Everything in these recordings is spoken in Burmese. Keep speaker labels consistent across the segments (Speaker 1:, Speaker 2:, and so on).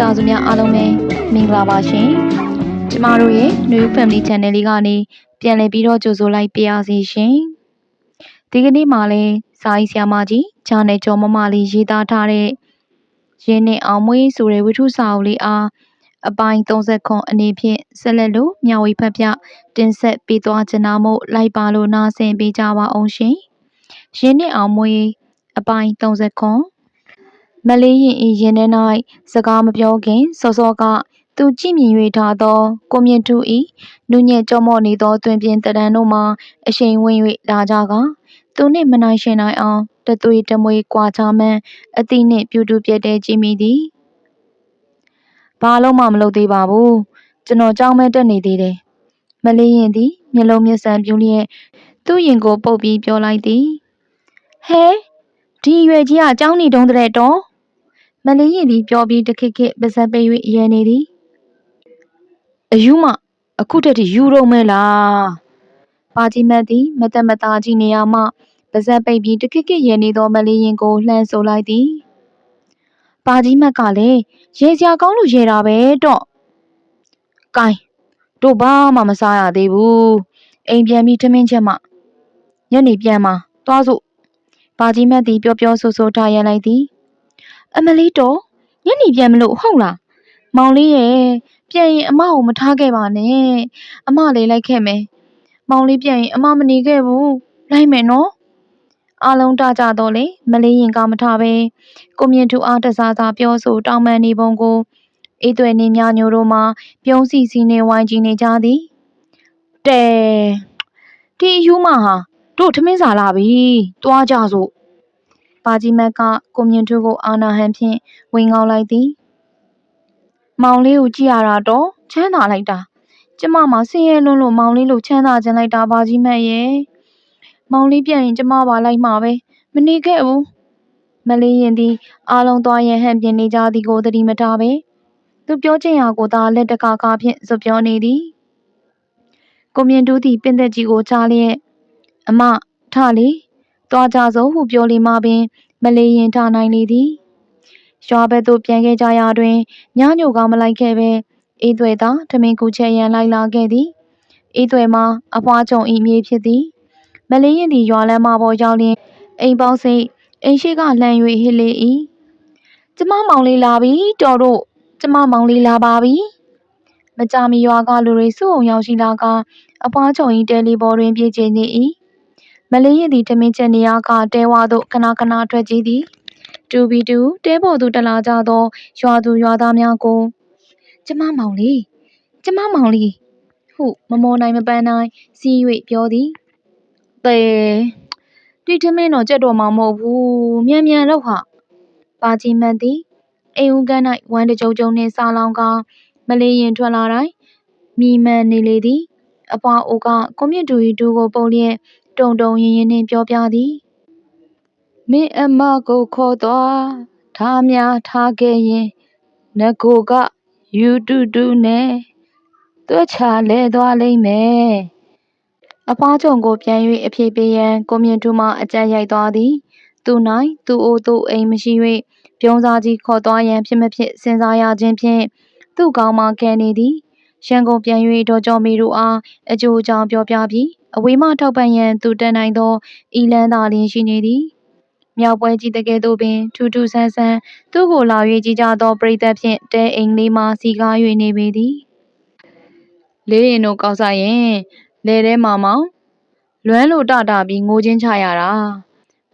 Speaker 1: လူမိသားစုများအားလုံးပဲမင်္ဂလာပါရှင်ကျမတို့ရဲ့ New Family Channel လေးကနေပြန်လည်ပြီးတော့ကြိုဆိုလိုက်ပါရစေရှင်ဒီကနေ့မှလည်းစာရေးဆရာမကြီးဂျာနယ်ကျော်မမလေးရေးသားထားတဲ့ရင်းနဲ့အောင်မွေးဆိုတဲ့ဝိထုစာအုပ်လေးအားအပိုင်း30ခွန်အနေဖြင့်ဆက်လက်လို့မျှဝေဖတ်ပြတင်ဆက်ပေးသွားချင်တာမို့လိုက်ပါလို့နားဆင်ပေးကြပါအောင်ရှင်ရင်းနဲ့အောင်မွေးအပိုင်း30ခွန် မလေးရင်ဤရင်ထဲ၌စကားမပြောခင်စောစောကသူကြည့်မြင်၍ထားသောကိုမြင့်ထူဤနုညံ့ကြောမော့နေသောတွင်ပြင်တရန်တို့မှအရှိန်ဝင်၍လာကြကသူနှင့်မနိုင်ရှင်နိုင်အောင်တသွေးတမွေးကွာချမှန်းအတိနှင့်ပြူတူပြတဲ့ကြည့်မိသည်ဘာလုံးမှမလုပ်သေးပါဘူးကျွန်တော်ကြောင်းမဲတက်နေသေးတယ်မလေးရင်သည်မျက်လုံးမျက်စံပြူးလျက်သူ့ရင်ကိုပုတ်ပြီးပြောလိုက်သည်ဟဲဒီရွယ်ကြီးကကြောင်းနေတုံးတဲ့တော့ မလေးရင်သည်ပြောပြီးတခစ်ခစ်ပါဇက်ပိတ်၍ရဲနေသည်အယူမအခုတည်းကယူတော့မဲလားပါကြီးမတ်သည်မသက်မသားကြီးနေရမှပါဇက်ပိတ်ပြီးတခစ်ခစ်ရဲနေသောမလေးရင်ကိုလှမ်းဆိုလိုက်သည်ပါကြီးမတ်ကလည်းရေစရာကောင်းလို့ရဲတာပဲတော့ကိုင်းတို့ဘာမှမစားရသေးဘူးအိမ်ပြန်ပြီးထမင်းချက်မှညနေပြန်မှာသွားစို့ပါကြီးမတ်သည်ပြောပြောဆိုဆိုထားရလိုက်သည် အမလီတော်ညနေပြန်မလို့ဟုတ်လားမောင်လေးရဲ့ပြန်ရင်အမကိုမထားခဲ့ပါနဲ့အမလေးလိုက်ခဲ့မယ်မောင်လေးပြန်ရင်အမမနေခဲ့ဘူးလိုက်မယ်နော်အားလုံးတကြတော့လေမလေးရင်ကမထားပဲကိုမြင့်သူအားတစားစားပြောဆိုတောင်းပန်နေပုံကိုအေးသွဲနေမြညိုတို့မှပြုံးစီစီနေဝိုင်းကြည့်နေကြသည်တဲဒီအယူမဟာတို့ထမင်းစာလာပြီတွားကြစို့ ပါကြီးမတ်ကကိုမြင့်သူကိုအာနာဟန်ဖြင့်ဝင်ငေါလိုက်သည်မောင်လေးကိုကြည့်ရတာတော့ချမ်းသာလိုက်တာကျမမဆင်းရဲလွန်းလို့မောင်လေးလိုချမ်းသာခြင်းလိုက်တာပါကြီးမတ်ရဲ့မောင်လေးပြန်ရင်ကျမပါလိုက်မှာပဲမနေခဲ့ဘူးမလေးရင်သည်အားလုံးသွားရဟန်ပြင်နေကြသည်ကိုသတိမထားပဲသူပြောချင်ရာကိုသာလက်တကာကာဖြင့်ဇွပြောနေသည်ကိုမြင့်တူးသည်ပင်သက်ကြီးကိုချလျက်အမထလေ သွားကြစို့ဟုပြောလေမှပင် မလေးရင်ထနိုင်လေသည်ရွာဘက်သို့ပြန်ခဲ့ကြရာတွင်ညညိုကမလိုက်ခဲ့ပဲအေးသွဲသာထမင်းကူချက်ရန်လိုက်လာခဲ့သည်အေးသွဲမှာအဖွားချုံဤမြေဖြစ်သည်မလေးရင်သည်ရွာလမ်းမပေါ်ရောက်လျင်အိမ်ပေါင်းစိတ်အိမ်ရှိကလှမ်း၍ဟစ်လေ၏ကျမမောင်လေးလာပြီတော်တို့ကျမမောင်လေးလာပါပြီမကြမီရွာကလူတွေစုံရောက်ရှိလာကအဖွားချုံဤတယ်လီပေါ်တွင်ပြေးကျနေ၏ မလေးရင်သည်တမင်ချက်နေရာကတဲဝါသို့ခဏခဏထွက်ကြည့်သည်တူဘီတူတဲပေါ်သို့တလာကြသောရွာသူရွာသားများကိုကျမမောင်လေးကျမမောင်လေးဟုမမောနိုင်မပန်းနိုင်စီး၍ပြောသည်တဲဒီထမင်းတော့ကြက်တော်မှာမဟုတ်ဘူးမြန်မြန်လောက်ဟာပါကြီးမတ်သည်အိမ်ဦးကန်း၌ဝမ်းတကြုံကြုံနှင့်စားလောင်းကမလေးရင်ထွက်လာတိုင်းမိမှန်နေလေသည်အပွားအိုကကွန်မြူတူရီတူကိုပုံလျက် တုံတုံရင်ရင်နှင့်ပြောပြသည်မင်းအမကိုခေါ်သွားထားများထားခဲ့ရင်ငကိုကယူတူတူနဲ့တွက်ချလဲသွားလိမ့်မယ်အဖွားချုံကိုပြန်၍အပြေးပေးရန်ကိုမြင့်တူမှအကြံရိုက်သွားသည် သူ၌သူ့အိုသူ့အိမ်မရှိ၍ပြုံးစားကြီးခေါ်သွားရန်ဖြစ်မဖြစ်စဉ်းစားရခြင်းဖြင့်သူ့ကောင်းမှခဲနေသည်ရန်ကုန်ပြန်၍ဒေါ်ကျော်မီတို့အားအကျိုးအကြောင်းပြောပြပြီး အဝေးမှထောက်ပံ့ရန်သူတက်နိုင်သောဤလန်းသာလျင်ရှိနေသည်မြောက်ပွဲကြီးတကယ်သို့ပင်ထူးထူးဆန်းဆန်းသူ့ကိုလာ၍ကြည်ကြသောပရိသတ်ဖြင့်တဲအိမ်လေးမှစီကား၍နေပေသည်လေးရင်တို့ကောက်စားရင်လဲထဲမှာမောင်လွမ်းလို့တတာပြီးငိုချင်းချရတာ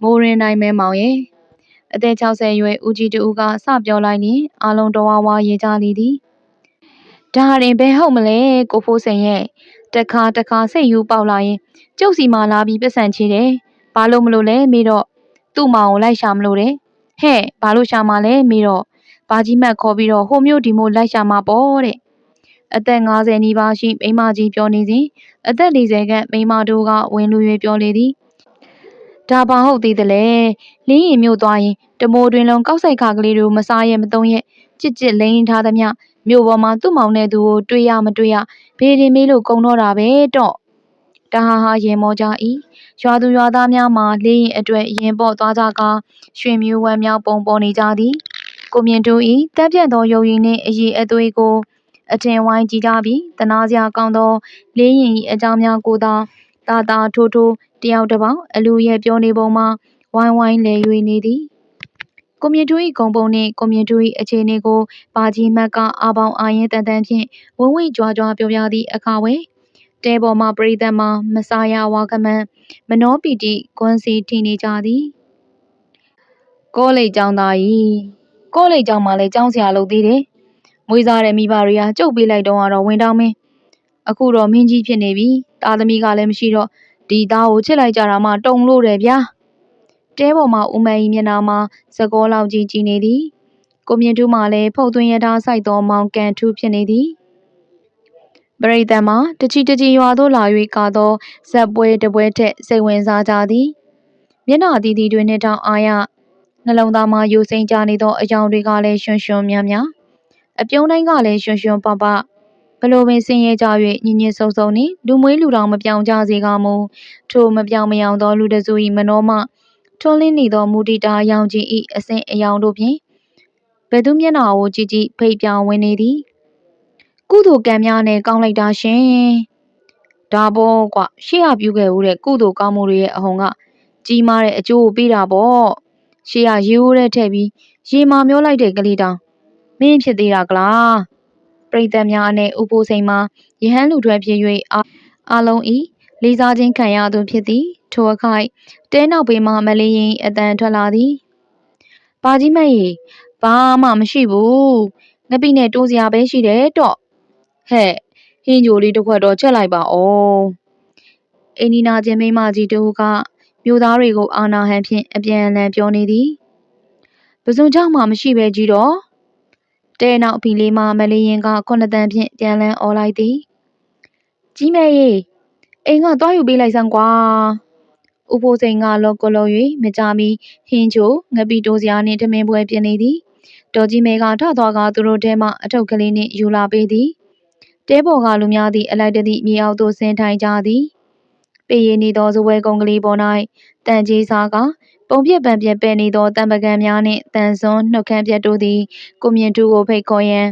Speaker 1: မိုးရင်နိုင်မဲမောင်ရဲ့အသက်60ရွယ်ဦးကြီးတူကစပြောလိုက်ရင်အလုံးတော်ဝါဝါရေကြလီသည်ဒါရင်ဘယ်ဟုတ်မလဲကိုဖိုးစိန်ရဲ့ တခါတခါစိတ်ယူပေါက်လာရင်ကျုပ်စီမာလာပြီးပတ်စံချေတယ်ဘာလို့မလို့လဲမေးတော့သူ့မောင်ကိုလိုက်ရှာမလို့တဲ့ဟဲ့ဘာလို့ရှာမှာလဲမေးတော့ဘာကြီးမတ်ခေါ်ပြီးတော့ဟိုမျိုးဒီမျိုးလိုက်ရှာမှာပေါ့တဲ့အသက်50နီးပါးရှိမိန်းမကြီးပြောနေစဉ်အသက်40ခန့်မိန်းမတို့ကဝင်လူ၍ပြောလေသည်ဒါဘာဟုတ်သေးတယ်လဲလင်းရင်မြို့သွားရင်တမိုးတွင်လုံးကောက်ဆိုင်ခါကလေးတို့မစားရမသုံးရကြစ်ကြစ်လိန်ထားသမျှ မြို့ပေါ်မှာသူ့မောင်နဲ့သူကိုတွေ့ရမတွေ့ရဘေးရင်မေးလို့ကုံတော့တာပဲတော့တဟာဟာရင်မောကြ၏ရွာသူရွာသားများမှာလေးရင်အတွက်ရင်ပေါ့သွားကြကာရွှေမျိုးဝမ်းမြောက်ပုံပေါ်နေကြသည်ကိုမြင့်တူဤတပ်ပြတ်သောရုပ်ရည်နှင့်အည်အသွေးကိုအထင်ဝိုင်းကြည့်ကြပြီးတနာစရာကောင်းသောလေးရင်၏အကြောင်းများကိုသာတာတာထိုးထိုးတယောက်တစ်ပေါက်အလူရဲ့ပြောနေပုံမှာဝိုင်းဝိုင်းလဲ၍နေသည် ကိုမြင့်တူ၏ဂုံပုံနှင့်ကိုမြင့်တူ၏အခြေအနေကိုပါကြီးမတ်က အာပေါင်အာရင်တန်တန်ဖြင့်ဝဝိကြွားကြွားပြောပြသည့်အခါဝဲတဲပေါ်မှပရိသတ်မှမဆာယဝါကမန်မနောပီတိကွန်းစီထီနေကြသည်ကိုလိတ်ကျောင်းသားကြီးကိုလိတ်ကျောင်းမှာလဲကျောင်းဆရာလုပ်သေးတယ်မွေးစားတဲ့မိဘတွေကကြုတ်ပေးလိုက်တော့ကတော့ဝင်တောင်းမင်းအခုတော့မင်းကြီးဖြစ်နေပြီတာသမီကလည်းမရှိတော့ဒီသားကိုချစ်လိုက်ကြတာမှတုံလို့တယ်ဗျာ တဲပေါ်မှာဦးမန်ကြီးမျက်နှာမှာသကောလောက်ကြီးကြည်နေသည်ကိုမြင့်ထူးမှလည်းဖုတ်သွင်းရထားဆိုင်သောမောင်ကန်ထူးဖြစ်နေသည်ပရိသတ်မှာတချီတချီရွာသို့လာ၍ကာသောဇက်ပွဲတပွဲထက်စိတ်ဝင်စားကြသည်မျက်နှာအသီးသီးတွင်နှင့်တောင်အာရနှလုံးသားမှာယိုစိမ့်ကြနေသောအယောင်တွေကလည်းရွှွှွှွှများများအပြုံးတိုင်းကလည်းရွှွှွှွပပဘလို့ပင်ဆင်းရဲကြ၍ညင်ညင်ဆုံဆုံနှင့်လူမွေးလူတော်မပြောင်ကြစေကမူထိုမပြောင်မယောင်သောလူတစု၏မနောမှ ထွန်းလင်းနေသော မူတီတာရောင်ကြီး၏အစဉ်အယောင်တို့ဖြင့်ဘယ်သူမျက်နှာကိုကြည့်ကြည့်ဖိတ်ပြောင်ဝင်နေသည်ကုသိုလ်ကံများနဲ့ကောင်းလိုက်တာရှင်ဒါပေါ့ကွရှေ့ရပြုခဲ့ဦးတဲ့ကုသိုလ်ကောင်းမှုတွေရဲ့အဟုန်ကကြီးမားတဲ့အကျိုးကိုပေးတာပေါ့ရှေ့ရရေဦးတဲ့ထည့်ပြီးရေမာမျောလိုက်တဲ့ကလေးတောင်မင်းဖြစ်သေးတာကလားပရိသတ်များနဲ့ဥပိုးစိန်မှာယဟန်လူထွက်ဖြစ်၍အာလုံးဤလေးစားခြင်းခံရသူဖြစ်သည် ထိုအခိုက်တဲနောက်ပေမှမလေးရင်အတန်ထွက်လာသည်ပါကြီးမရေဘာမှမရှိဘူးငပိနဲ့တိုးစရာပဲရှိတယ်တော့ဟဲ့ဟင်းဂျိုလေးတစ်ခွက်တော့ချက်လိုက်ပါအောင်အင်းနီနာချင်းမိမကြီးတို့ကမြို့သားတွေကိုအာနာဟန်ဖြင့်အပြန်အလှန်ပြောနေသည်ပစုံကြောင့်မှမရှိပဲကြီးတော့တဲနောက်အဖီလေးမှမလေးရင်ကခုနှစ်တန်းဖြင့်ပြန်လန်းអော်လိုက်သည်ကြီးမဲရေအိမ်ကသွားယူပေးလိုက်စမ်းကွာ ဥဖိုးစိန်ကလောကလော၍မကြမီဟင်းချိုငပိတိုးစရာနှင့်ထမင်းပွဲပြင်နေသည်တော်ကြီးမဲကထသွားကသူတို့ထဲမှအထုပ်ကလေးနှင့်ယူလာပေးသည်တဲပေါ်ကလူများသည်အလိုက်တသည့်မြေအောက်သို့ဆင်းထိုင်ကြသည်ပေရနေသောဇပွဲကုံကလေးပေါ်၌တန်ကြီးစားကပုံပြက်ပံပြက်ပဲ့နေသောတံပကံများနှင့်တန်စွန်းနှုတ်ခမ်းပြတ်တို့သည်ကိုမြင့်တူကိုဖိတ်ခေါ်ရန်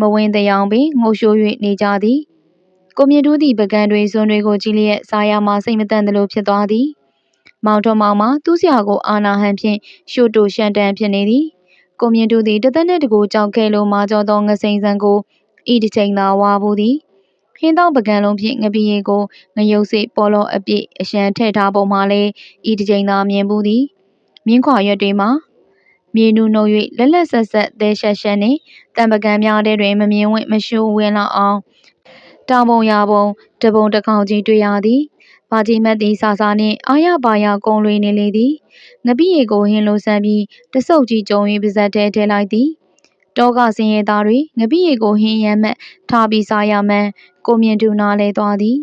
Speaker 1: မဝင်းတယောင်ပင်ငိုရှိုး၍နေကြသည်ကိုမြင့်တူသည်ပကံတွေစွန်းတွေကိုကြည့်လျက်စားရမှစိတ်မတန့်သလိုဖြစ်သွားသည် မောင်တော်မောင်မှာသူ့ဆရာကိုအာနာဟန်ဖြင့်ရှို့တူရှန်တန်ဖြစ်နေသည်ကိုမြင့်တူသည်တသက်နှင့်တကူကြောက်ခဲလိုမာကြောသောငစိန်ဆန်ကိုဤတစ်ချိန်သာဝါဘူးသည်ဟင်းသောပကံလုံးဖြင့်ငပီရီကိုငရုတ်စိပေါ်လောအပြည့်အရှမ်းထည့်ထားပုံမှလည်းဤတစ်ချိန်သာမြင်ဘူးသည်မြင်းခွာရွက်တွေမှာမြေနူနှုတ်၍လက်လက်ဆက်ဆက်သဲရှက်ရှက်နှင့်တံပကံများတဲ့တွင်မမြင်ဝင့်မရှုဝင်လောက်အောင်တောင်ပုံရပုံ တပုံတစ်ခေါင်ကြီးတွေ့ရသည်ဘာကြီးမတ်သည်စာစာနှင့်အာရပါရကုံလွေနေလေသည်ငပိရီကိုဟင်းလိုဆန်းပြီးတဆုပ်ကြီးကြုံ၍ပါဇက်ထဲထည့်လိုက်သည်တောကစင်ရဲသားတွေငပိရီကိုဟင်းရမ်းမှတ်ထားပြီးစားရမှန်းကိုမြင့်တူနာလဲသွားသည်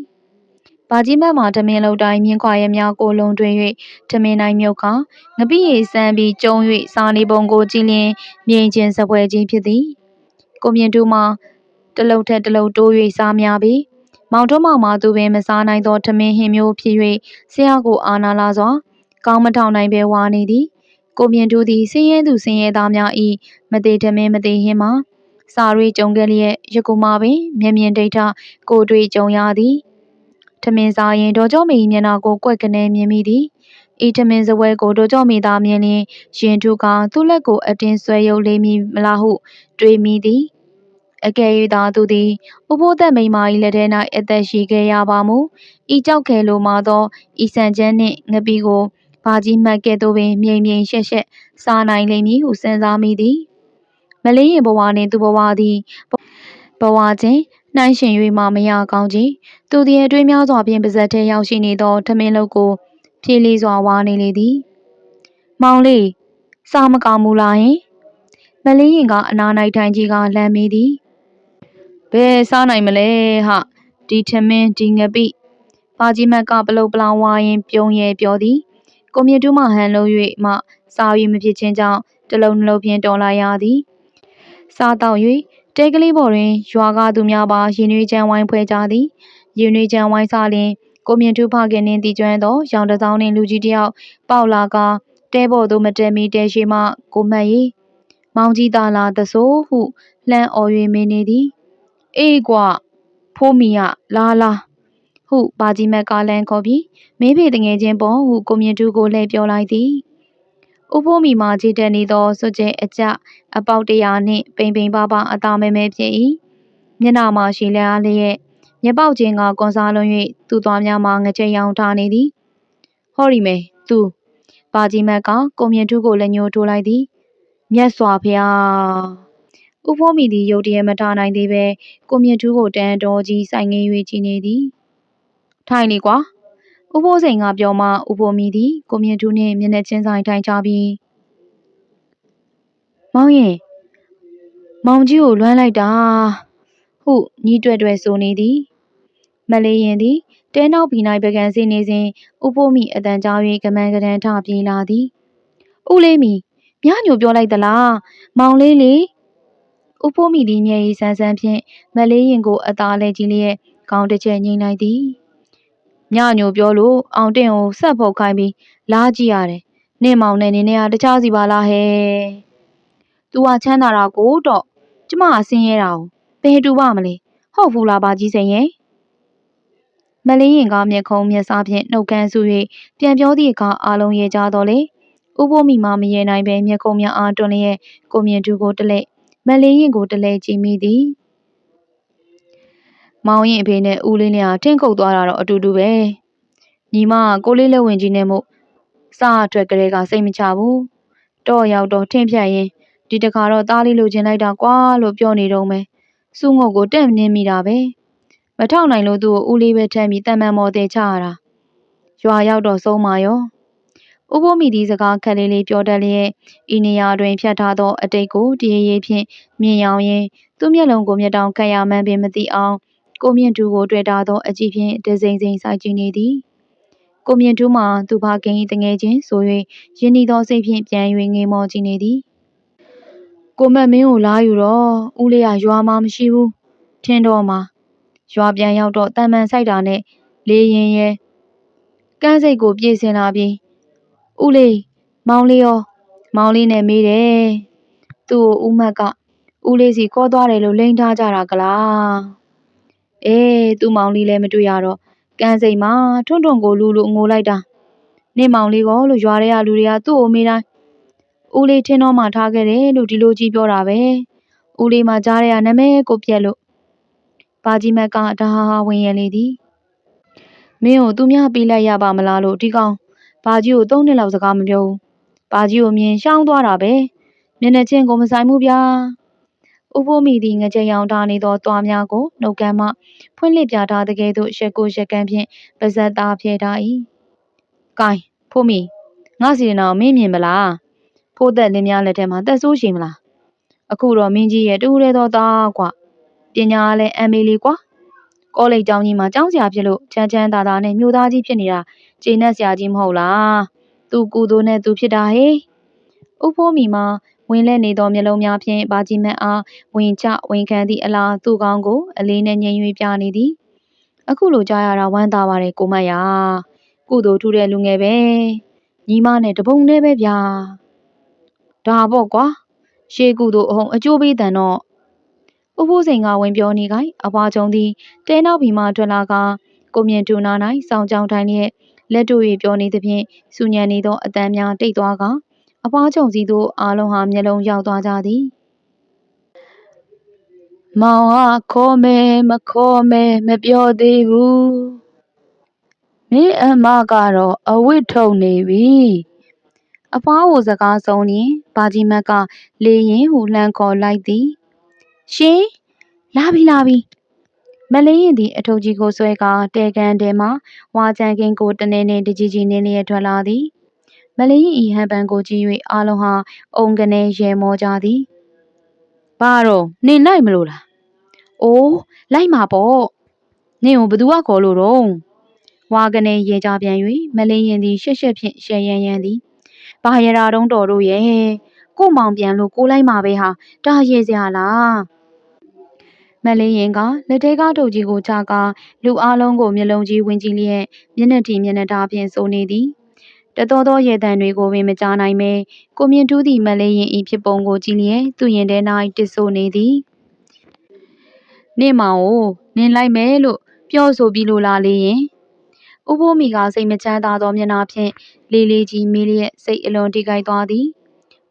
Speaker 1: ဘာကြီးမတ်မှာတမင်လုံတိုင်းမြင်းခွာရဲများကိုလုံတွင်၍တမင်တိုင်းမြုပ်ခါငပိရီစမ်းပြီးကျုံ၍စားနေပုံကိုကြည့်လျင်မြင်ချင်းစပွဲချင်းဖြစ်သည်ကိုမြင့်တူမှာတလုတ်ထက်တလုတ်တိုး၍စားများပြီး မောင်တို့မောင်မှာသူပင်မစားနိုင်သောထမင်းဟင်းမျိုးဖြစ်၍ဆရာကိုအာနာလာစွာကောင်းမထောင်နိုင်ပဲဝါနေသည်ကိုမြင့်တူသည်ဆင်းရဲသူဆင်းရဲသားများ၏မသေးထမင်းမသေးဟင်းမှာစာရီကြုံခဲ့လျက်ယခုမှပင်မြင်မြင်ဒိဋ္ဌကိုတွေ့ကြုံရသည်ထမင်းစားရင်ဒေါ်ကျော်မီမျက်နှာကိုကွက်ကနေမြင်မိသည်ဤထမင်းစပွဲကိုဒေါ်ကျော်မီသာမြင်လျင်ရင်ထုကသူ့လက်ကိုအတင်းဆွဲယုတ်လေးမိမလားဟု တွေးမိသည် အကယ်၍သာသူသည်ဥပိုးသက်မိန်မာ၏လက်ထဲ၌အသက်ရှိခဲ့ရပါမူဤကြောက်ခဲလိုမှသောဤဆန်ချမ်းနှင့်ငပီကိုဘာကြီးမှတ်ကဲ့သို့ပင်မြိန်မြိန်ရှက်ရှက်စားနိုင်လိမ့်မည်ဟုစဉ်းစားမိသည်မလေးရင်ဘဝနှင့်သူဘဝသည်ဘဝချင်းနှိုင်းရှင်၍မှမရကောင်းကြီးသူသည်အတွင်းများစွာဖြင့်ပါဇက်ထဲရောက်ရှိနေသောထမင်းလုတ်ကိုဖြည်းလေးစွာဝါနေလေသည်မောင်လေးစားမကောင်းဘူးလားဟင်မလေးရင်ကအနာ၌ထိုင်ကြီးကလမ်းမေးသည် ဘယ်စားနိုင်မလဲဟဒီထမင်းဒီငပိပါကြီးမက်ကပလုတ်ပလောင်ဝါရင်ပြုံးရဲပြောသည်ကိုမြတူးမှဟန်လုံး၍မှစား၍မဖြစ်ခြင်းကြောင့်တလုံးနှလုံးဖြင့်တော်လာရသည်စားတော့၍တဲကလေးပေါ်တွင်ရွာကသူများပါရင်နွေးချမ်းဝိုင်းဖွဲကြသည်ရင်နွေးချမ်းဝိုင်းစားလျင်ကိုမြင့်ထူးဖခင်နှင့်တည်ကျွမ်းသောရောင်တစောင်းနှင့်လူကြီးတယောက်ပေါက်လာကတဲပေါ်သို့မတက်မီတဲရှိမှကိုမတ်ရီမောင်ကြီးသာလာသဆိုဟုလှမ်းအော်၍မင်းနေသည် အေးကွဖိုးမီရလာလာဟုပါကြီးမက်ကလန်ခေါ်ပြီးမင်းဖေတငယ်ချင်းပေါ်ဟုကိုမြင့်တူကိုလှည့်ပြောလိုက်သည်ဥဖိုးမီမှာကြည်တက်နေသောစွကြဲအကြအပေါက်တရာနှင့်ပိန်ပိန်ပါပါအသားမဲမဲဖြစ်၏မျက်နှာမှာရှိလျားလျက်မျက်ပေါက်ချင်းကကွန်စားလွန်၍သူ့သွားများမှာငကြိမ်ရောင်ထားနေသည်ဟော်ရီမေသူပါကြီးမက်ကကိုမြင့်တူကိုလက်ညှိုးထိုးလိုက်သည်မြတ်စွာဘုရား ဥဖိုးမီသည် ရုတ်တရက်မထားနိုင်သေးပဲကိုမြင့်တူကိုတန်တော်ကြီးစိုင်ငင်း၍ကြည်နေသည်ထိုင်လေကွာဥဖိုးစိန်ကပြောမှဥဖိုးမီသည်ကိုမြင့်တူနှင့်မျက်နှာချင်းဆိုင်ထိုင်ကြပြီးမောင်ရင်မောင်ကြီးကိုလွမ်းလိုက်တာဟုညီးတွဲ့တွဲ့ဆိုနေသည်မလေးရင်သည်တဲနောက်ဘီ၌ပကံစီနေစဉ်ဥဖိုးမီအတန်ကြား၍ကမန်ကတန်ထပြေးလာသည်ဥလေးမီမြညိုပြောလိုက်သလားမောင်လေးလေ ဥဖိုးမီသည်မျက်ရည်ဆန်းဆန်းဖြင့်မလေးရင်ကိုအသားလဲကြီးလျက်ခေါင်းတစ်ချက်ငိမ့်လိုက်သည်ညညိုပြောလို့အောင်တင်ကိုဆက်ဖုတ်ခိုင်းပြီးလာကြည့်ရတယ်နင့်မောင်နဲ့နင်းနေရတခြားစီပါလားဟဲ့။ "तू ကချမ်းသာတာကိုတော့ကျမကဆင်းရဲတာကိုဘယ်တူပါမလဲဟုတ်ဘူးလားဘာကြီးစိန်ရဲ့မလေးရင်ကမျက်ခုံးမျက်စားဖြင့်နှုတ်ခမ်းဆူ၍ပြန်ပြောသည့်အခါအာလုံးရေကြတော့လေဥပိုးမိမမရေနိုင်ပဲမျက်ခုံးများအားတွန်းလျက်ကိုမြင့်သူကိုတလဲ မလေးရင်ကိုတလဲကြည့်မိသည်မောင်ရင်အဖေနဲ့ဦးလေးနဲ့ထင်းခုတ်သွားတာတော့အတူတူပဲညီမကိုလေးလက်ဝင်ကြီးနဲ့မို့စားအထွက်ကလေးကစိတ်မချဘူးတော့ရောက်တော့ထင်းဖြတ်ရင်ဒီတခါတော့သားလေးလိုချင်လိုက်တာကွာလို့ပြောနေတော့မယ်စုငုတ်ကိုတက်နင်းမိတာပဲမထောက်နိုင်လို့သူ့ကိုဦးလေးပဲထမ်းပြီးတန်မှန်မော်တဲ့ချရတာရွာရောက်တော့ဆုံးမာရော ဥပိုးမိသည်စကားခက်လေးလေးပြောတတ်လျက်ဤနေရာတွင်ဖြတ်ထားသောအတိတ်ကိုတရေရေဖြင့်မြင်ရောင်ရင်သူ့မျက်လုံးကိုမျက်တောင်ခတ်ရမှန်းပင်မသိအောင်ကိုမြင့်တူကိုတွေ့တာသောအကြည့်ဖြင့်တစိမ့်စိမ့်စိုက်ကြည့်နေသည်ကိုမြင့်တူမှသူဖခင်၏တငယ်ချင်းဆို၍ယင်းဤသောစိတ်ဖြင့်ပြန်၍ငေမောကြည့်နေသည်ကိုမတ်မင်းကိုလာယူတော့ဦးလေးကရွာမှာမရှိဘူးထင်းတော့မှာရွာပြန်ရောက်တော့တန်မှန်ဆိုင်တာနဲ့လေရင်ရဲ့ကန်းစိတ်ကိုပြေးစင်လာပြီး ဦးလေးမောင်လေးရောမောင်လေးနဲ့မေးတယ်သူ့ကိုဦးမတ်ကဦးလေးစီခေါ်သွားတယ်လို့လိန်ထားကြတာကလားအေးသူ့မောင်လေးလည်းမတွေ့ရတော့ကန်းစိတ်မှာထွန်းထွန်းကိုလူလူငိုလိုက်တာနေမောင်လေးကောလို့ရွာထဲကလူတွေကသူ့ကိုမေးတိုင်းဦးလေးထင်းတော့မှထားခဲ့တယ်လို့ဒီလိုကြီးပြောတာပဲဦးလေးမှကြားရနာမည်ကိုပြက်လို့ပါကြီးမက်ကဒါဟာဝင်ရလေသည်မင်းကိုသူများပေးလိုက်ရပါမလားလို့ဒီကောင် ဘာကြီးကိုသုံးနှစ်လောက်စကားမပြောဘူးဘာကြီးကိုမြင်ရှောင်းသွားတာပဲမျက်နှာချင်းကိုမဆိုင်ဘူးဗျာဥဖိုးမိသည်ငကြရောင်ထားနေသောသွားများကိုနှုတ်ကမ်းမှဖွင့်လှစ်ပြထားတဲ့ကဲ့သို့ရက်ကိုရက်ကန်းဖြင့်ပါဇက်သားဖြဲထား၏။ကိုင်းဖိုးမီငါစီရင်တော်မင်းမြင်မလား။ဖိုးသက်လင်းများလက်ထဲမှာတက်ဆိုးရှိမလား။အခုတော့မင်းကြီးရဲ့တူရဲသောသားကွ။ပညာလည်းအမ်မေလီကွာ။ကောလိပ်ကျောင်းကြီးမှာကျောင်းဆရာဖြစ်လို့ချမ်းချမ်းသာသာနဲ့မြို့သားကြီးဖြစ်နေတာ ကျိနက်ဆရာကြီးမဟုတ်လား။သူကူသူနဲ့သူဖြစ်တာဟေး။ဥဖိုးမီမှာဝင်လဲနေသောမျက်လုံးများဖြင့်ဘာကြီးမန်အားဝင်ချဝင်ခံသည့်အလားသူ့ကောင်းကိုအလေးနဲ့ငြိမ်၍ပြနေသည်အခုလိုကြားရတာဝမ်းသာပါတယ်ကိုမတ်ရကုသိုလ်ထူတဲ့လူငယ်ပဲညီမနဲ့တပုံနဲ့ပဲဗျာဒါပေါ့ကွာရှေးကုသိုလ်အဟုံအကျိုးပေးတန်တော့ဥဖိုးစိန်ကဝင်ပြောနေခိုင်အဘွားချုံသည်တဲနောက်ဘီမှထွက်လာကကိုမြင့်တူနာ၌စောင်းကြောင်ထိုင်လျက် လက်တို့၍ပြောနေသဖြင့်စူညံနေသောအတန်းများတိတ်သွားကအဖွားချုံစီတို့အားလုံးဟာမျက်လုံးရောက်သွားကြသည်မောင်ကခေါ်မယ်မခေါ်မယ်မပြောသေးဘူးမင်းအမကတော့အဝတ်ထုတ်နေပြီအဖွားကိုစကားဆုံးရင်ဘာကြီးမက်ကလေရင်ဟူလှမ်းခေါ်လိုက်သည်ရှင်လာပြီလာပြီ မလင်းရင်သည်အထုပ်ကြီးကိုဆွဲကာတဲကန်တဲမှဝါချန်ကင်းကိုတနေနေတကြီးကြီးနေလျက်ထွက်လာသည်မလင်းဤဟန်ပန်ကိုကြည့်၍အားလုံးဟာအုံကနေရဲမောကြသည်ဘာတော့နေလိုက်မလို့လားအိုးလိုက်မှာပေါ့နင့်ကိုဘသူကခေါ်လို့တော့ဝါကနေရေကြပြန်၍မလင်းရင်သည်ရှက်ရှက်ဖြင့်ရှယ်ရန်ရန်သည်ဘာရတာတုံးတော်တို့ရဲ့ကိုမောင်ပြန်လို့ကိုလိုက်မှာပဲဟာတာရဲစရာလား မလင်းရင်ကလက်ထဲကားထုတ်ကြီးကိုချကာလူအားလုံးကိုမျက်လုံးကြီးဝင်ကြည့်လျက်မျက်နှာတီမျက်နှာသားဖြင့်စိုးနေသည်တတော်သောရေတံတွေကိုပင်မကြားနိုင်ပဲကိုမြင့်ထူးသည့်မလေးရင်ဤဖြစ်ပုံကိုကြည့်လျက်သူ့ရင်ထဲ၌တစ်ဆိုနေသည်နေမောင်ကိုနင်လိုက်မယ်လို့ပြောဆိုပြီးလို့လားလေးရင်ဥဖိုးမီကစိတ်မချမ်းသာသောမျက်နှာဖြင့်လေးလေးကြီးမေးလျက်စိတ်အလွန်တိကိုက်သွားသည်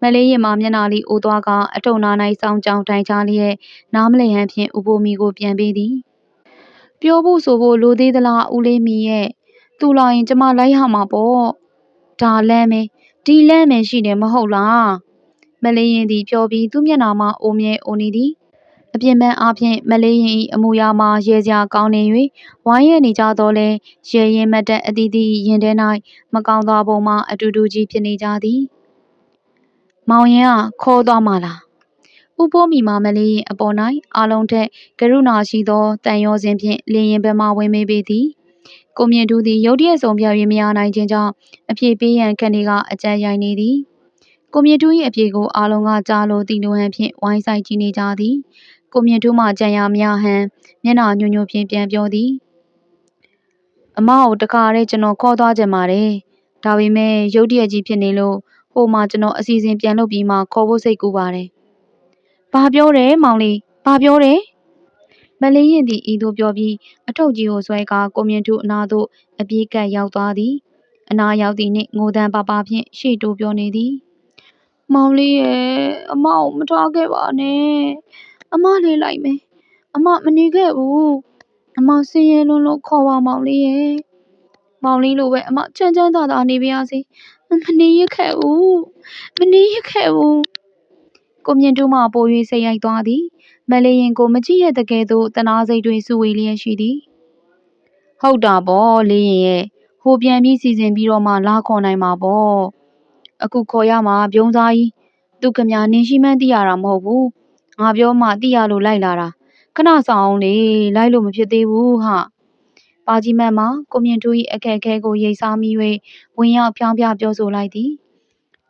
Speaker 1: မလေးရင်မှမျက်နှာလေးအိုသွားကအထုံနာ၌စောင်းကြောင်ထိုင်ချလျက်နားမလည်ဟန်ဖြင့်ဥဖိုးမီကိုပြန်ပေးသည်ပြောဖို့ဆိုဖို့လိုသေးသလားဦးလေးမီရဲ့သူလာရင်ကျမလိုက်ရမှာပေါ့ဒါလမ်းမယ်ဒီလမ်းမယ်ရှိတယ်မဟုတ်လားမလေးရင်သည်ပြောပြီးသူ့မျက်နှာမှာအိုမြဲအိုနေသည်အပြင်ပန်းအားဖြင့်မလေးရင်၏အမူအရာမှာရဲစရာကောင်းနေ၍ဝိုင်းရနေကြတော့လဲရဲရင်မတ်တဲ့အသီးသီးရင်ထဲ၌မကောင်းသောပုံမှာအတူတူကြီးဖြစ်နေကြသည် မောင်ရင်ကခေါ်သွားမှလားဥပိုးမီမာမလေးရင်အပေါ်၌အာလုံးထက်ကရုဏာရှိသောတန်ရောစဉ်ဖြင့်လင်းရင်ဘက်မှဝင်မေးပေသည်ကိုမြင့်တူသည်ရုတ်တရက်ဆုံးပြောင်း၍မရနိုင်ခြင်းကြောင့်အပြေပေးရန်ခက်နေကအကြံရိုက်နေသည်ကိုမြင့်တူ၏အပြေကိုအာလုံးကကြားလို့တီလိုဟန်ဖြင့်ဝိုင်းဆိုင်ကြည့်နေကြသည်ကိုမြင့်တူမှကြံရမရဟန်မျက်နှာညွညွဖြင့်ပြန်ပြောသည်အမကိုတခါတည်းကျွန်တော်ခေါ်သွားကြပါတယ်ဒါပေမဲ့ရုတ်တရက်ကြီးဖြစ်နေလို့ ဟိုမှာကျွန်တော်အစီအစဉ်ပြန်လုပ်ပြီးမှခေါ်ဖို့စိတ်ကူးပါတယ်ဘာပြောတယ်မောင်လေးဘာပြောတယ်မလေးရင်သည်ဤသို့ပြောပြီးအထုပ်ကြီးကိုဆွဲကာကိုမြင့်ထုအနာသို့အပြေးကပ်ရောက်သွားသည်အနာရောက်သည်နှင့်ငိုတန်းပါပါဖြင့်ရှေ့တိုးပြောနေသည်မောင်လေးရဲ့အမကိုမထားခဲ့ပါနဲ့အမလေးလိုက်မယ်အမမနေခဲ့ဘူးအမဆင်းရဲလွန်းလို့ခေါ်ပါမောင်လေးရဲ့မောင်လေးလိုပဲအမချမ်းချမ်းသာသာနေပါရစေ မနေရခဲ့ဘူးမနေရခဲ့ဘူးကိုမြင့်တူးမှပို၍စိတ်ရိုက်သွားသည်မလေးရင်ကိုမကြည့်ရတကယ်သို့တနာစိတ်တွင်စုဝေလျက်ရှိသည်ဟုတ်တာပေါ့လေးရင်ရဲ့ဟိုပြန်ပြီးစီစဉ်ပြီးတော့မှလာခေါ်နိုင်မှာပေါ့အခုခေါ်ရမှာပြုံးစားကြီးသူကမြနင်းရှိမှန်းသိရတာမဟုတ်ဘူးငါပြောမှသိရလို့လိုက်လာတာခဏဆောင်အောင်လေလိုက်လို့မဖြစ်သေးဘူးဟာ ပါကြီးမတ်မှာကိုမြင့်တူ၏အခက်အခဲကိုရိပ်စားမိ၍ဝင်ရောက်ဖြောင်းပြပြောဆိုလိုက်သည်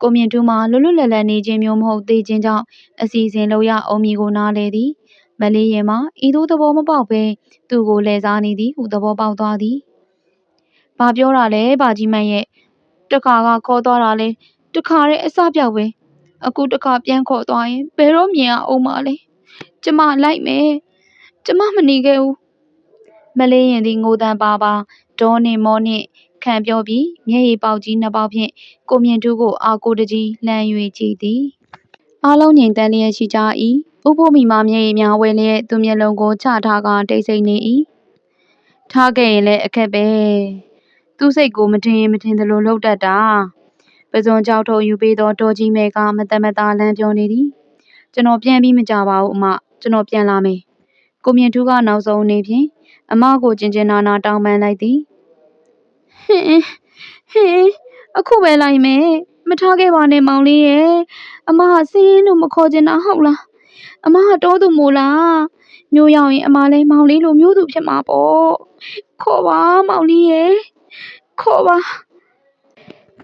Speaker 1: ကိုမြင့်တူမှာလွတ်လွတ်လပ်လပ်နေခြင်းမျိုးမဟုတ်သေးခြင်းကြောင့်အစီအစဉ်လုပ်ရအောင်မီကိုနားလေသည်မလေးရင်မှာဤသို့သဘောမပေါက်ဘဲသူ့ကိုလဲစားနေသည်ဟုသဘောပေါက်သွားသည်။ဘာပြောတာလဲဘာကြီးမတ်ရဲ့တခါကခေါ်သွားတာလဲတခါတည်းအစပြောက်ပဲအခုတခါပြန်ခေါ်သွားရင်ဘယ်တော့မြင်အောင်မလဲကျမလိုက်မယ်ကျမမနေခဲ့ဘူး မလေးရင်သည်ငိုတန်ပါပါဒေါနှင့်မောနှင့်ခံပြောပြီးမျက်ရည်ပေါက်ကြီးနှစ်ပေါက်ဖြင့်ကိုမြင့်တူးကိုအာကိုတကြီးလှမ်း၍ကြည့်သည်အားလုံးငြိမ်သက်လျက်ရှိကြ၏ဥဖို့မိမမျက်ရည်များဝဲလျက်သူမျက်လုံးကိုချထားကတိတ်ဆိတ်နေ၏ထားခဲ့ရင်လည်းအခက်ပဲသူ့စိတ်ကိုမထင်ရင်မထင်သလိုလှုပ်တတ်တာပဇွန်ကြောက်ထုံယူပေးသောဒေါ်ကြီးမဲကမတမတာလမ်းပြောနေသည်ကျွန်တော်ပြန်ပြီးမကြပါဘူးအမကျွန်တော်ပြန်လာမယ်ကိုမြင့်ထူးကနောက်ဆုံးနေဖြင့် အမကိုကျင်ကျင်နာနာတောင်းပန်လိုက်သည်ဟင်းဟင်းအခုပဲလိုက်မယ်မထားခဲ့ပါနဲ့မောင်လေးရဲ့အမဟာစင်းရင်တို့မခေါ်ချင်တာဟုတ်လားအမဟာတောသူမို့လားမျိုးရောက်ရင်အမလည်းမောင်လေးလိုမျိုးသူဖြစ်မှာပေါ့ခေါ်ပါမောင်လေးရဲ့ခေါ်ပါ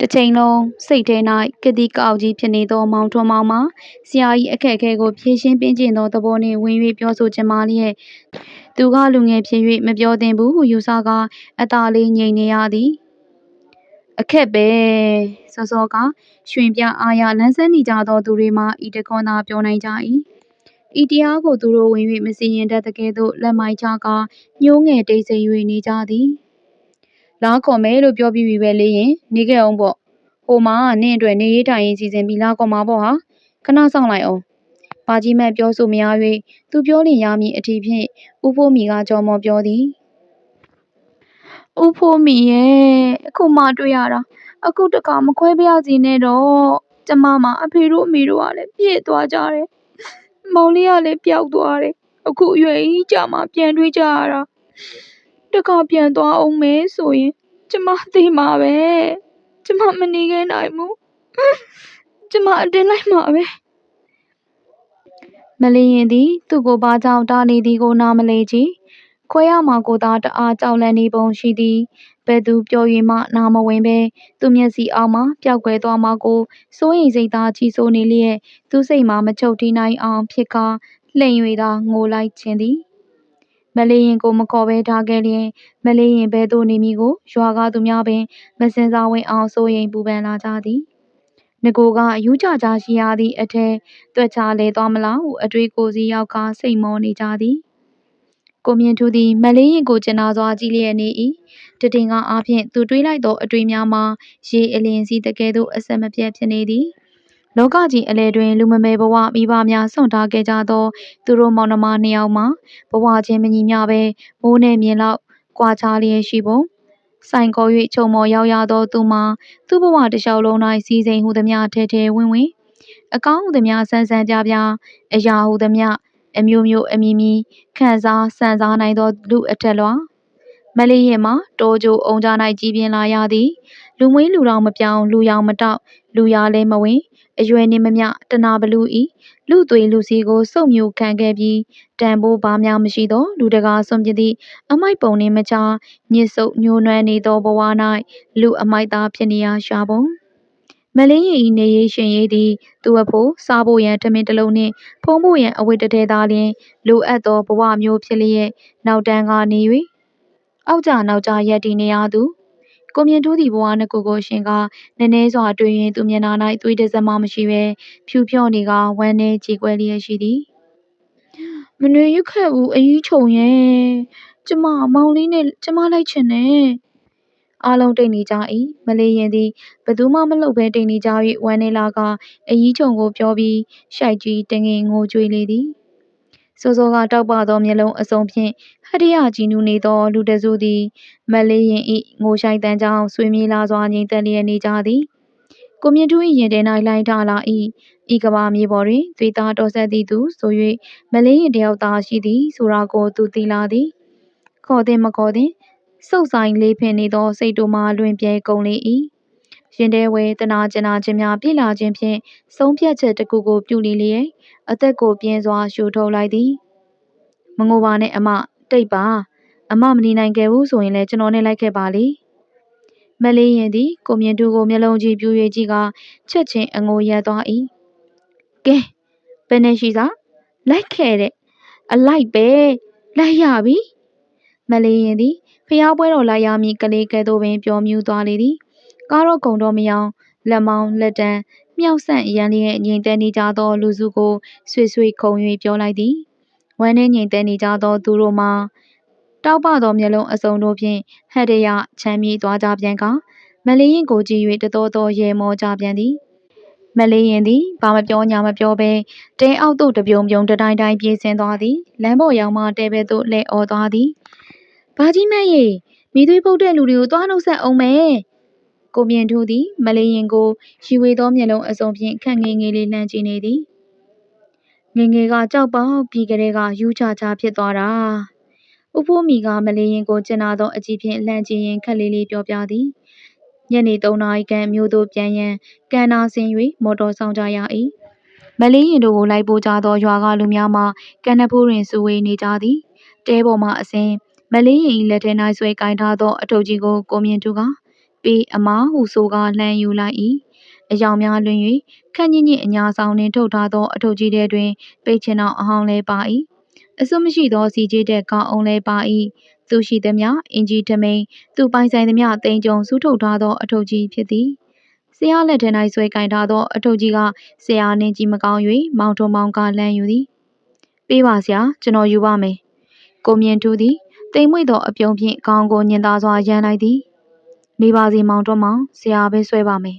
Speaker 1: တစ်ချိန်လုံးစိတ်ထဲ၌ကတိကောက်ကြီးဖြစ်နေသောမောင်ထွန်းမောင်မှာဆရာကြီးအခက်အခဲကိုဖြေရှင်းပင်းကျင်သောသဘောနှင့်ဝင်၍ပြောဆိုချင်ပါလျက်သူကလူငယ်ဖြစ်၍မပြောသင့်ဘူးဟုယူဆကာအသာလေးငြိမ်နေရသည်အခက်ပဲစောစောကရွှင်ပြအားရလန်းဆန်းနေကြသောသူတွေမှာဤတခွန်သာပြောနိုင်ကြ၏ဤတရားကိုသူတို့ဝင်၍မစီရင်တတ်တကယ်သို့လက်မိုက်ချကာညှိုးငယ်တိတ်ဆိတ်၍နေကြသည် လားခေါ်မယ်လို့ပြောပြီးပြီပဲလေရင်နေခဲ့အောင်ပေါ့ဟိုမှာနင့်အတွက်နေရေးထိုင်ရေးစီစဉ်ပြီးလားခေါ်မှာပေါ့ဟာခဏဆောင်လိုက်အောင်ဘာကြီးမတ်ပြောဆိုမရ၍သူပြောလင်ရမည်အထီးဖြင့်ဥဖိုးမီကကြော်မော်ပြောသည်ဥဖိုးမီရဲ့အခုမှတွေ့ရတာအခုတခါမခွဲပြစီနဲ့တော့ကျမမအဖေတို့အမေတို့ကလည်းပြည့်သွားကြတယ်မောင်လေးကလည်းပျောက်သွားတယ်အခုအရွယ်ကြီးကြာမှပြန်တွေ့ကြရတာ တခါပြန်သွားအောင်မဲဆိုရင် ကျမသိမှာပဲကျမမနေခဲ့နိုင်ဘူးကျမအတင်းလိုက်မှာပဲမလင်းရင်သည် သူ့ကိုဘာကြောင့်တားနေသည်ကိုနားမလဲကြည်ခွဲရမှာကိုသာတအားကြောက်လန့်နေပုံရှိသည်ဘယ်သူပြော၍မှနားမဝင်ပဲသူမျက်စီအောက်မှပျောက်ကွယ်သွားမှာကိုစိုးရိမ်စိတ်သားကြီးစိုးနေလျက်သူစိတ်မှမချုပ်တီးနိုင်အောင်ဖြစ်ကာလှိမ်၍သာငိုလိုက်ခြင်းသည် မလေးရင်ကိုမခေါ်ဘဲထားခဲ့လျင်မလေးရင်ဘဲသို့နေမည်ကိုရွာကသူများပင်မစင်စားဝင်အောင်စိုးရိမ်ပူပန်လာကြသည်ငကိုကယူကြကြရှိရသည့်အထက်တွက်ချလဲသွားမလားဟုအတွေ့ကိုစီရောက်ကစိတ်မောနေကြသည်ကိုမြင့်ထူးသည်မလေးရင်ကိုကျင်နာစွာကြည့်လျက်နေ၏တတင်ကအားဖြင့်သူတွေးလိုက်သောအတွေ့များမှာရေအလင်းစီတကယ်သို့အဆက်မပြတ်ဖြစ်နေသည် လောကကြီးအလဲတွင် လူမမယ်ဘဝမိဘများဆွန့်ထားခဲ့ကြသော သူတို့မောင်နှမနှစ်ယောက်မှာဘဝချင်းမညီမျှပဲမိုးနဲ့မြင်လောက်ကွာခြားလျက်ရှိပုံဆိုင်ခေါ်၍ချုံမော်ရောက်ရသောသူမှာသူ့ဘဝတစ်လျှောက်လုံး၌စီစိန်ဟုသည်များထဲထဲဝင်းဝင်းအကောင်းဟုသည်များဆန်းဆန်းပြပြအရာဟုသည်များအမျိုးမျိုးအမည်မည်ခံစားစံစားနိုင်သောလူအထက်လွှာမလေးရင်မှာတောကြိုအုံကြ၌ကြီးပြင်းလာရသည်လူမွေးလူတော်မပြောင်းလူရောင်မတောက်လူရလဲမဝင် အရွယ်နေမမျှတနာဘလူဤလူသွေလူစီကိုစုပ်မျိုးခံခဲ့ပြီးတန်ဖိုးဘာများမရှိသော လူတကာဆုံးပြသည့်အမိုက်ပုံနှင့်မချညစ်ဆုပ်ညှိုးနွမ်းနေသောဘဝ၌လူအမိုက်သားဖြစ်နေရရှာပုံမလင်းရီဤနေရေးရှင်ရေးသည်သူအဖို့စားဖို့ရန်ထမင်းတစ်လုံးနှင့်ဖုံးဖို့ရန်အဝတ်တစ်ထည်သားလျင်လိုအပ်သောဘဝမျိုးဖြစ်လျက်နောက်တန်းကနေ၍အောက်ကြနောက်ကြရက်တည်နေရသူ ကိုမြင့်တူးသည့်ဘဝနှစ်ခုကိုရှင်ကနည်းနည်းစွာတွေ့ရင်သူမျက်နှာ၌သွေးတစမမရှိဘဲဖြူဖြော့နေကဝမ်းနေကြေကွဲလျက်ရှိသည်မနေရခဲ့ဘူးအကြီးချုံရဲ့ကျမမောင်လေးနဲ့ကျမလိုက်ချင်တယ်အားလုံးတိတ်နေကြ၏မလေးရင်သည်ဘသူမှမလှုပ်ဘဲတိတ်နေကြ၍ဝမ်းနေလာကအကြီးချုံကိုပြောပြီးရှိုက်ကြီးတငင်ငိုကြွေးလေသည် စောစောကတောက်ပသောမျက်လုံးအစုံဖြင့်ဟတရကြည်နူးနေသော လူတစုသည် မလေးရင်ဤငိုရှိုက်တန်းကြောင့်ဆွေမြေလာစွာငြိမ်သက်လျက်နေကြသည်ကိုမြင့်တူ၏ရင်ထဲ၌လိုင်းထလာ၏ဤကဘာမြေပေါ်တွင်သွေးသားတော်ဆက်သည်သူဆို၍မလေးရင်တယောက်သားရှိသည်ဆိုတာကိုသူသိလာသည်ခေါ်သည်မခေါ်သည်စုပ်ဆိုင်လေးဖင်နေသောစိတ်တို့မှလွင်ပြဲကုန်လေ၏ရင်ထဲဝဲတနာကျင်နာခြင်းများပြည့်လာခြင်းဖြင့်ဆုံးဖြတ်ချက်တစ်ခုကိုပြုလီလျက် အသက်ကိုပြင်းစွာ ရှူထုတ်လိုက်သည်မငိုပါနဲ့အမတိတ်ပါအမမနေနိုင်ခဲ့ဘူးဆိုရင်လည်းကျွန်တော်နဲ့လိုက်ခဲ့ပါလေမလေးရင်သည်ကိုမြင့်တူကိုမျက်လုံးကြီးပြူ၍ကြည့်ကချက်ချင်းအငိုရက်သွား၏ကဲဘယ်နဲ့ရှိစားလိုက်ခဲ့တဲ့အလိုက်ပဲလိုက်ရပြီမလေးရင်သည်ဖျားပွဲတော်လိုက်ရမည်ကလေးကဲ့သို့ပင်ပြောမြူးသွားလေသည်ကားတော့ကုံတော့မယောင်လက်မောင်းလက်တံ မြောက်ဆန့်ရန်လျက်ငြိမ်သက်နေကြသော လူစုကိုဆွေဆွေခုံ၍ပြောလိုက်သည်ဝမ်းနှင်းငြိမ်သက်နေကြသောသူတို့မှာတောက်ပသောမျက်လုံးအစုံတို့ဖြင့်ဟက်တရချမ်းမြေ့သွားကြပြန်ကမလေးရင်ကိုကြည့်၍တတော်တော်ရေမောကြပြန်သည်မလေးရင်သည်ဘာမပြောညာမပြောဘဲတဲအောက်သို့တပြုံပြုံတတိုင်းတိုင်းပြေးဆင်းသွားသည်လမ်းပေါ်ရောက်မှတဲဘဲသို့လဲအော်သွားသည်ဘာကြီးမန့်ရေမိသွေးပုတ်တဲ့လူတွေကိုသွားနှုတ်ဆက်အောင်မယ် ကိုမြင့်ထူးသည် မလေးရင်ကိုရီဝေသောမျက်လုံးအစုံဖြင့်ခန့်ငယ်ငယ်လေးလှမ်းကြည့်နေသည်ငငယ်ကကြောက်ပေါက်ပြီးကလေးကယူချချဖြစ်သွားတာဥဖိုးမီကမလေးရင်ကိုကျင်နာသောအကြည့်ဖြင့်လှမ်းကြည့်ရင်ခက်လေးလေးပြောပြသည်ညနေ3နာရီခန့်မြို့သို့ပြန်ရန်ကန်နာဆင်း၍မော်တော်ဆောင်ကြရ၏မလေးရင်တို့ကိုလိုက်ပို့ကြသောရွာကလူများမှကန်နဖိုးတွင်စုဝေးနေကြသည်တဲပေါ်မှအစင်မလေးရင်၏လက်ထဲ၌ဆွဲကင်ထားသောအထုပ်ကြီးကိုကိုမြင့်သူက ပေးအမဟုဆိုကလှမ်းယူလိုက်၏အယောင်များလွင်၍ခန့်ညစ်ညစ်အညာဆောင်နှင့်ထုတ်ထားသောအထုပ်ကြီးထဲတွင်ပိတ်ချင်အောင်အဟောင်းလဲပါ၏အစွမရှိသောစီကြီးတဲ့ကောင်းအောင်လဲပါ၏သူရှိသည်မြအင်ကြီးထမိန်သူပိုင်ဆိုင်သည်မြတိန်ကြုံစုထုတ်ထားသောအထုပ်ကြီးဖြစ်သည်ဆရာလက်ထဲ၌ဆွဲကင်ထားသောအထုပ်ကြီးကဆရာနှင်းကြီးမကောင်း၍မောင်ထုံမောင်ကလမ်းယူသည်ပေးပါဆရာကျွန်တော်ယူပါမယ်ကိုမြင့်ထူးသည်တိမ်မွေ့သောအပြုံဖြင့်ခေါင်းကိုညင်သားစွာရမ်းလိုက်သည် နေပါစီမောင်တော်မောင်ဆရာပဲဆွဲပါမယ်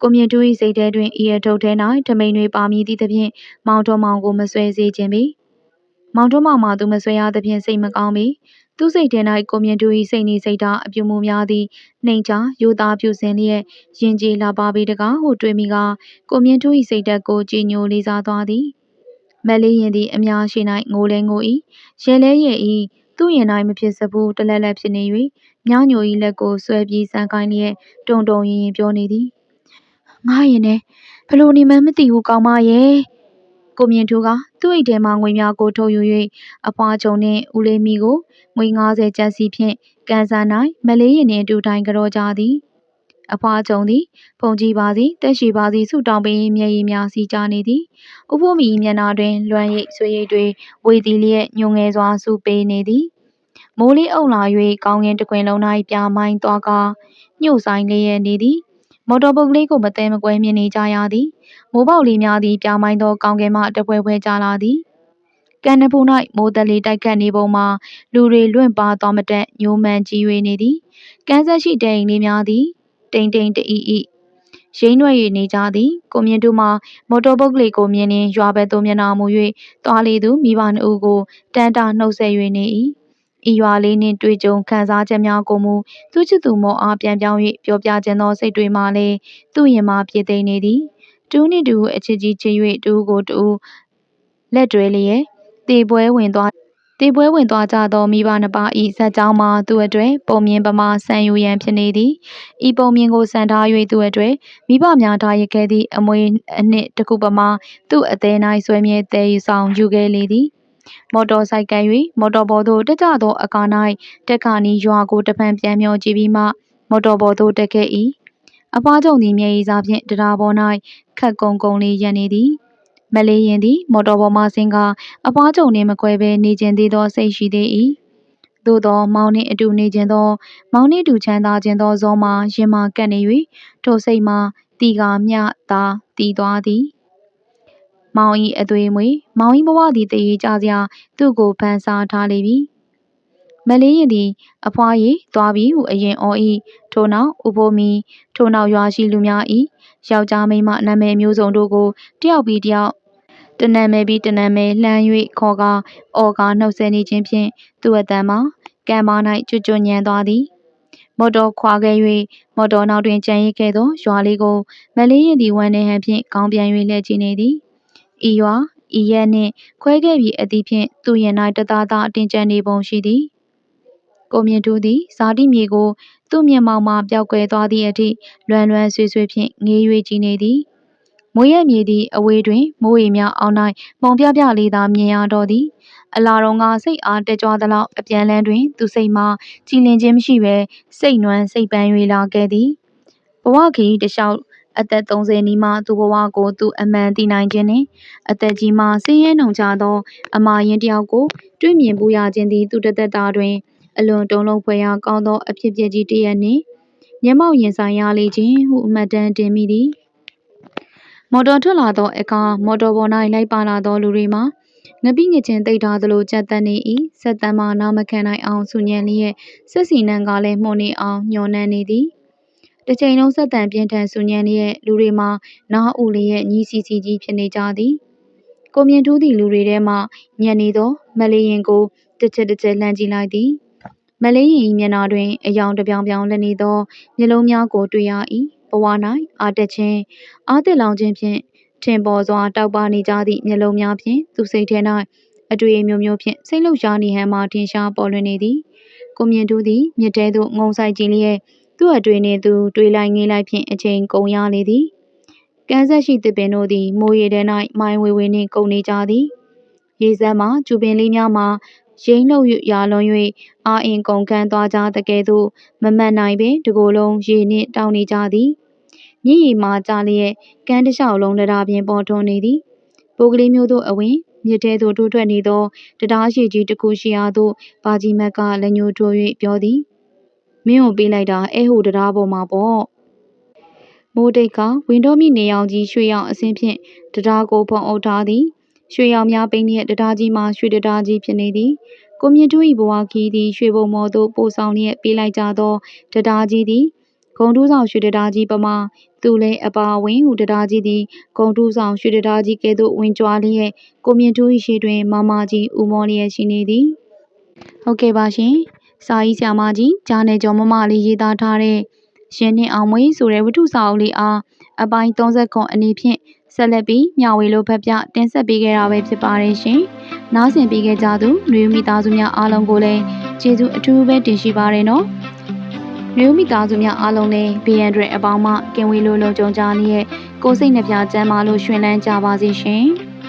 Speaker 1: ကိုမြင့်တူ၏စိတ်ထဲတွင်ဤအထုပ်ထဲ၌ထမိန်တွေပါမည်သည့်သဖြင့်မောင်တော်မောင်ကိုမဆွဲစေခြင်းပေမောင်တော်မောင်မှသူမဆွဲရသဖြင့်စိတ်မကောင်းပေသူစိတ်ထဲ၌ကိုမြင့်တူ၏စိတ်နေစိတ်ထားအပြုမှုများသည်နှိမ်ချယူသားပြုစင်လျက်ရင်ကြည်လာပါပေတကားဟုတွေးမိကကိုမြင့်တူ၏စိတ်ဓာတ်ကိုကြည်ညိုလေးစားသွားသည်မလေးရင်သည်အများရှိ၌ငိုလဲငို၏ရဲလဲရဲ၏သူ့ရင်၌မဖြစ်စဘူးတလက်လက်ဖြစ်နေ၍ မြောင်းညို၏လက်ကိုဆွဲပြီးစမ်းကိုင်းလျက် တုံတုံရင်ရင်ပြောနေသည်ငားရင်နဲ့ဘလို့နေမှန်းမသိဘူးကောင်းမရဲ့ကိုမြင့်ထူးကသူ့အိတ်ထဲမှငွေများကိုထုတ်ယူ၍အပွားချုံနှင့်ဦးလေးမီကိုငွေ90ကျပ်စီဖြင့်ကန်ဆန်၌မလေးရင်နှင့်အတူတိုင်းကြောကြသည်အဖွားကြုံသည်ဖုန်ကြီးပါစီတက်ရှိပါစီဆုတောင်းပင်မျက်ရည်များစီကြနေသည်ဥဖို့မီမျက်နှာတွင်လွမ်းရိပ်ဆွေရိပ်တွေဝေသည်လျက်ညုံငယ်စွာစူပေးနေသည် မိုးလေးအုံလာ၍ကောင်းကင်တကွင်လုံး၌ပြာမိုင်းသွားကာညှို့ဆိုင်လျက်နေသည်မော်တော်ဘုတ်ကလေးကိုမတဲမကွဲမြင်နေကြရသည်မိုးပေါက်လေးများသည်ပြာမိုင်းသောကောင်းကင်မှတပွဲပွဲကြလာသည်ကံနဖူး၌မိုးသက်လေးတိုက်ခတ်နေပုံမှာလူတွေလွင့်ပါသွားမတက်ညိုမှန်ကြီး၍နေသည်ကန်းဆက်ရှိတဲ့အိမ်လေးများသည်တိမ်တိမ်တအီအီရိမ့်ရွက်၍နေကြသည်ကိုမြင့်တို့မှမော်တော်ဘုတ်ကလေးကိုမြင်ရင်ရွာဘက်သို့မျက်နှာမူ၍သွားလေသူမိဘနှစ်ဦးကိုတန်တာနှုတ်ဆက်၍နေ၏ ဤရွာလေးနှင့်တွေ့ကြုံခံစားချက်များကိုမူသူချစ်သူမောအားပြန်ပြောင်း၍ပြောပြခြင်းသောစိတ်တွေမှလည်းသူ့ရင်မှပြေသိမ့်နေသည်တူးနှင့်တူအချစ်ကြီးချစ်၍တူကိုတူလက်တွဲလျက်တေပွဲဝင်သွားတေပွဲဝင်သွားကြသောမိဘနှစ်ပါးဤဇက်ကြောင်းမှာသူအတွေ့ပုံမြင်ပမာဆန်ယူရန်ဖြစ်နေသည်ဤပုံမြင်ကိုစံထား၍သူအတွေ့မိဘများထားရခဲ့သည့်အမွေအနှစ်တစ်ခုပမာသူ့အသေး၌ဆွဲမြဲတည်ယူဆောင်ယူခဲ့လေသည် မော်တော်ဆိုင်ကယ်၍မော်တော်ဘော်သို့တက်ကြသောအခါ၌တက်ခါနီရွာကိုတဖန်ပြန်မျောကြည့်ပြီးမှမော်တော်ဘော်သို့တက်ခဲ့၏အဖွားကြုံသည်မျက်ရည်စားဖြင့်တရားပေါ်၌ခက်ကုံကုံလေးရပ်နေသည်မလေးရင်သည်မော်တော်ပေါ်မှဆင်းကားအဖွားကြုံနှင့်မကွဲဘဲနေကျင်သေးသောစိတ်ရှိသေး၏သို့သောမောင်နှင့်အတူနေခြင်းသော မောင်နှင့်အတူချမ်းသာခြင်းသောဇောမှာရင်မာကပ်နေ၍ထိုစိတ်မှာတီကာမျှသာတည်သွားသည် မောင်ဤအသွေးမွေမောင်ဤဘဝသည်တည်ကြစရာသူ့ကိုဖန်ဆာထားလေပြီမလေးရင်သည် အဖွားရီသွားပြီဟုအရင်အော်၏ထို့နောက်ဥဖိုးမီထို့နောက်ရွာရှိလူများ၏ယောက်ျားမိန်းမနာမည်မျိုးစုံတို့ကိုတယောက်ပြီးတယောက်တနံမဲပြီးတနံမဲလှမ်း၍ခေါ်ကာအော်ကာနှုတ်ဆက်နေခြင်းဖြင့်သူ့အတန်မှာကံပါ၌ကျွတ်ကျွတ်ညံသွားသည်မော်တော်ခွာခဲ့၍မော်တော်နောက်တွင်ကြံရစ်ခဲ့သောရွာလေးကိုမလေးရင်သည်ဝမ်းနေဟန်ဖြင့်ခေါင်းပြန်၍လှည့်ကြည့်နေသည် ဤရွာဤရက်နှင့်ခွဲခဲ့ပြီးအသည့်ဖြင့်သူရင်၌တသားသားအတင်ကျန်နေပုံရှိသည်ကိုမြင့်တူသည်ဇာတိမြေကို သူ့မျက်မှောက်မှပျောက်ကွယ်သွားသည့်အထိလွမ်းလွမ်းဆွေဆွေဖြင့်ငေး၍ကြည့်နေသည်မွေးရမြေသည့်အဝေးတွင်မိုးရီများအောင်း၌ပုံပြပြလေးသာမြင်ရတော့သည်အလာတော်ကစိတ်အားတက်ကြွသလောက်အပြန်လန်းတွင် သူစိတ်မှာကြည်လင်ခြင်းမရှိဘဲစိတ်နွမ်းစိတ်ပန်း၍လာခဲ့သည်ဘဝခီးတလျှောက် အသက်30နီးမှသူဘဝကိုသူအမှန်သိနိုင်ခြင်းနှင့် အသက်ကြီးမှဆင်းရဲနှုံချသော အမာရင်တယောက်ကို တွေ့မြင်ပူရခြင်းသည် သူတသက်တာတွင် အလွန်တုံးလုံးဖွယ်ရာကောင်းသော အဖြစ်အပျက်ကြီးတစ်ရပ်နှင့် မျက်မှောက်ရင်ဆိုင်ရလေခြင်းဟုအမှတ်တမ်းတင်မိသည်မော်တော်ထွက်လာသောအခါမော်တော်ပေါ်၌လိုက်ပါလာသောလူတွေမှာငပိငချင်းတိတ်ထားသလိုကြက်တန်နေ၏ဆက်တမ်းမှနာမခံနိုင်အောင်ဆူညံလျက်ဆက်စီနံကလည်းမှုန်နေအောင်ညှော်နှံနေသည် တစ်ချိန်လုံးဆက်တန်ပြင်းထန်ဆူညံလျက်လူတွေမှာနားဥလျက်ညီစီစီကြီးဖြစ်နေကြသည်ကိုမြင့်ထူးသည့်လူတွေထဲမှညံနေသောမလေးရင်ကိုတစ်ချက်တစ်ချက်လှမ်းကြည့်လိုက်သည်မလေးရင်၏မျက်နှာတွင်အယောင်တပြောင်ပြောင်လက်နေသောမျက်လုံးများကိုတွေ့ရ၏ဘဝ၌အာတက်ခြင်းအာတက်လောင်ခြင်းဖြင့်ထင်ပေါ်စွာတောက်ပနေကြသည့်မျက်လုံးများဖြင့်သူစိတ်ထဲ၌အတွေ့အမျိုးမျိုးဖြင့်စိတ်လှုပ်ရှားနေဟန်မှထင်ရှားပေါ်လွင်နေသည်ကိုမြင့်တူးသည်မြစ်တဲသို့ငုံဆိုင်ကြည့်လျက် သူ့အတွေ့နှင့်သူ တွေးလိုက်ငေးလိုက်ဖြင့်အချိန်ကုန်ရလေသည်ကန်းဆက်ရှိသစ်ပင်တို့သည် မိုးရေထဲ၌မိုင်းဝေဝေနှင့်ကုန်နေကြသည်ရေစမ်းမှာကျူပင်လေးများမှာရိမ့်လှုပ်ရာလွန်၍အာအင်ကုန်ခန်းသွားကြတကယ်သို့မမတ်နိုင်ပင်တကိုယ်လုံးရေနှင့်တောင်းနေကြသည်မြင့်ရီမှာကြလျက်ကန်းတစ်လျှောက်လုံးတရားပြင်ပေါ်ထွန်းနေသည်ပိုကလေးမျိုးတို့အဝင်မြစ်ထဲသို့တိုးထွက်နေသောတရားရှိကြီးတစ်ခုရှိရာသို့ဘာကြီးမက်ကလက်ညှိုးထိုး၍ပြောသည် မင်းကိုပေးလိုက်တာအဲဟိုတရားပေါ်မှာပေါ့မိုးတိတ်ကဝင်းတော်မိနေအောင်ကြီးရွှေရောင်အစင်းဖြင့်တရားကိုဖုံအုပ်ထားသည်ရွှေရောင်များပိန်းတဲ့တရားကြီးမှာရွှေတရားကြီးဖြစ်နေသည်ကိုမြင့်ထူး၏ဘဝခီးသည်ရွှေဘုံမော်သို့ပို့ဆောင်လျက်ပေးလိုက်ကြသောတရားကြီးသည်ဂုံတူးဆောင်ရွှေတရားကြီးပမာသူလည်းအပါဝင်ဟူတရားကြီးသည်ဂုံတူးဆောင်ရွှေတရားကြီးကဲ့သို့ဝင်ကြွားလျက်ကိုမြင့်ထူး၏ရှေ့တွင်မမကြီးဦးမောလျက်ရှိနေသည်ဟုတ်ကဲ့ပါရှင် စာရေးဆရာမကြီးဂျာနယ်ကျော်မမလေးရေးသားထားတဲ့ရှင်နှင့်အောင်မွေဆိုတဲ့ဝတ္ထုစာအုပ်လေးအားအပိုင်း30ခွန်အနေဖြင့်ဆက်လက်ပြီးမျှဝေလို့ဖက်ပြတင်ဆက်ပေးခဲ့တာပဲဖြစ်ပါတယ်ရှင်။နားဆင်ပေးခဲ့ကြသူနှွေမိသားစုများအားလုံးကိုလည်းကျေးဇူးအထူးပဲတင်ရှိပါရနော်။နှွေမိသားစုများအားလုံးလည်း BN တွေအပေါင်းမှကင်ဝေးလို့လုံခြုံကြလျက်ကိုယ်စိတ်နှပြချမ်းသာလို့ရှင်လန်းကြပါစေရှင်။